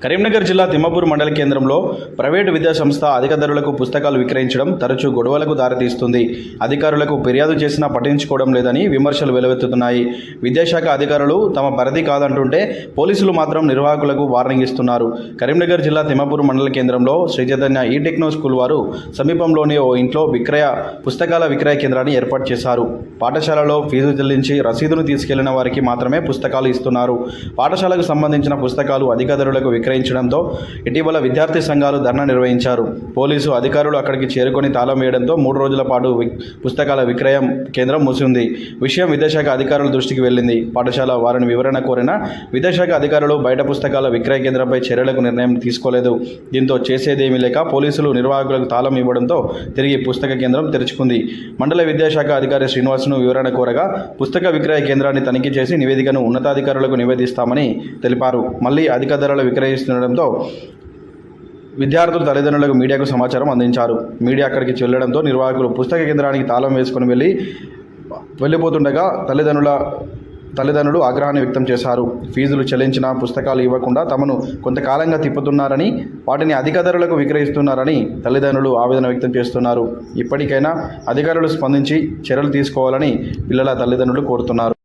కరీంనగర్ జిల్లా తిమ్మపూర్ మండల కేంద్రంలో ప్రైవేటు విద్యాసంస్థ అధిక ధరలకు పుస్తకాలు విక్రయించడం తరచూ గొడవలకు దారితీస్తుంది. అధికారులకు ఫిర్యాదు చేసినా పట్టించుకోవడం లేదని విమర్శలు వెలువెత్తుతున్నాయి. విద్యాశాఖ అధికారులు తమ పరిధి కాదంటుంటే పోలీసులు మాత్రం నిర్వాహకులకు వార్నింగ్ ఇస్తున్నారు. కరీంనగర్ జిల్లా తిమ్మపూర్ మండల కేంద్రంలో శ్రీ చైతన్య ఈ టెక్నో స్కూల్ వారు సమీపంలోని ఓ ఇంట్లో విక్రయ పుస్తకాల విక్రయ కేంద్రాన్ని ఏర్పాటు చేశారు. పాఠశాలలో ఫీజు చెల్లించి రసీదును తీసుకెళ్ళిన వారికి మాత్రమే పుస్తకాలు ఇస్తున్నారు. పాఠశాలకు సంబంధించిన పుస్తకాలు అధిక ధరలకు విక్రయించడంతో ఇటీవల విద్యార్థి సంఘాలు ధర్నా నిర్వహించారు. పోలీసు అధికారులు అక్కడికి చేరుకొని తాళం వేయడంతో మూడు రోజుల పాటు పుస్తకాల విక్రయం కేంద్రం మూసింది విషయం విద్యాశాఖ అధికారుల దృష్టికి వెళ్ళింది. పాఠశాల వారిని వివరణ కోరిన విద్యాశాఖ అధికారులు బయట పుస్తకాల విక్రయ కేంద్రంపై చర్యలకు నిర్ణయం తీసుకోలేదు. దీంతో చేసేదేమీ లేక పోలీసులు నిర్వాహకులకు తాళం ఇవ్వడంతో తిరిగి పుస్తక కేంద్రం తెరుచుకుంది. మండల విద్యాశాఖ అధికారి శ్రీనివాసును వివరణ కోరగా పుస్తక విక్రయ కేంద్రాన్ని తనిఖీ చేసి నివేదికను ఉన్నతాధికారులకు నివేదిస్తామని తెలిపారు. మళ్ళీ అధిక ధరల విక్రయ విక్రయిస్తుండడంతో విద్యార్థుల తల్లిదండ్రులకు మీడియాకు సమాచారం అందించారు. మీడియా అక్కడికి వెళ్ళడంతో నిర్వాహకులు పుస్తక కేంద్రానికి తాళం వేసుకుని వెళ్ళి వెళ్ళిపోతుండగా తల్లిదండ్రుల తల్లిదండ్రులు ఆగ్రహాన్ని వ్యక్తం చేశారు. ఫీజులు చెల్లించిన పుస్తకాలు ఇవ్వకుండా తమను కొంతకాలంగా తిప్పుతున్నారని వాటిని అధిక ధరలకు విక్రయిస్తున్నారని తల్లిదండ్రులు ఆవేదన వ్యక్తం చేస్తున్నారు. ఇప్పటికైనా అధికారులు స్పందించి చర్యలు తీసుకోవాలని పిల్లల తల్లిదండ్రులు కోరుతున్నారు.